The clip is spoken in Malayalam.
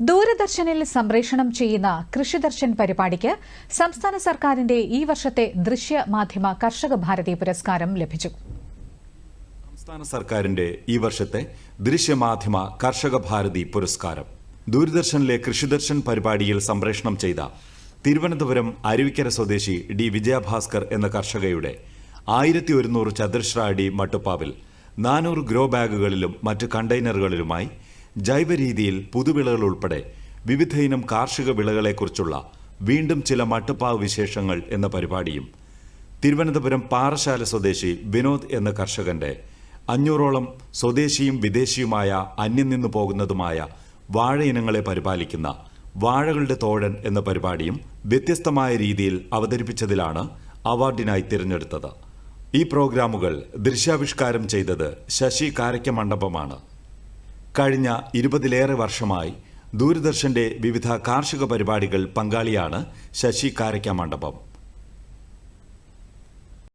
ദൂരദർശനിൽ സംപ്രേഷണം ചെയ്യുന്ന കൃഷിദർശൻ പരിപാടിക്ക് സംസ്ഥാന സർക്കാരിന്റെ ഈ വർഷത്തെ ദൃശ്യ മാധ്യമ കർഷക ഭാരതി പുരസ്കാരം ലഭിച്ചു. സംസ്ഥാന സർക്കാരിന്റെ ഈ വർഷത്തെ ദൃശ്യമാധ്യമ കർഷക ഭാരതി പുരസ്കാരം. ദൂരദർശനിലെ കൃഷിദർശൻ പരിപാടിയിൽ സംപ്രേഷണം ചെയ്ത തിരുവനന്തപുരം അരുവിക്കര സ്വദേശി ഡി വിജയഭാസ്കർ എന്ന കർഷകയുടെ ആയിരത്തി ഒരുന്നൂറ് ചതുരശ്ര അടി മട്ടുപ്പാവിൽ നാനൂറ് ഗ്രോ ബാഗുകളിലും മറ്റ് കണ്ടെയ്നറുകളിലുമായി ജൈവ രീതിയിൽ പുതുവിളകൾ ഉൾപ്പെടെ വിവിധ ഇനം കാർഷിക വിളകളെക്കുറിച്ചുള്ള വീണ്ടും ചില മട്ടുപ്പാവ് വിശേഷങ്ങൾ എന്ന പരിപാടിയും തിരുവനന്തപുരം പാറശാല സ്വദേശി വിനോദ് എന്ന കർഷകന്റെ അഞ്ഞൂറോളം സ്വദേശിയും വിദേശിയുമായ അന്യം നിന്നു പോകുന്നതുമായ വാഴ ഇനങ്ങളെ പരിപാലിക്കുന്ന വാഴകളുടെ തോഴൻ എന്ന പരിപാടിയും വ്യത്യസ്തമായ രീതിയിൽ അവതരിപ്പിച്ചതിലാണ് അവാർഡിനായി തിരഞ്ഞെടുത്തത്. ഈ പ്രോഗ്രാമുകൾ ദൃശ്യാവിഷ്കാരം ചെയ്തത് ശശി കാരയ്ക്ക മണ്ഡപമാണ്. കഴിഞ്ഞ ഇരുപതിലേറെ വർഷമായി ദൂരദർശന്റെ വിവിധ കാർഷിക പരിപാടികൾ പങ്കാളിയാണ് ശശി കാരയ്ക്ക മണ്ഡപം.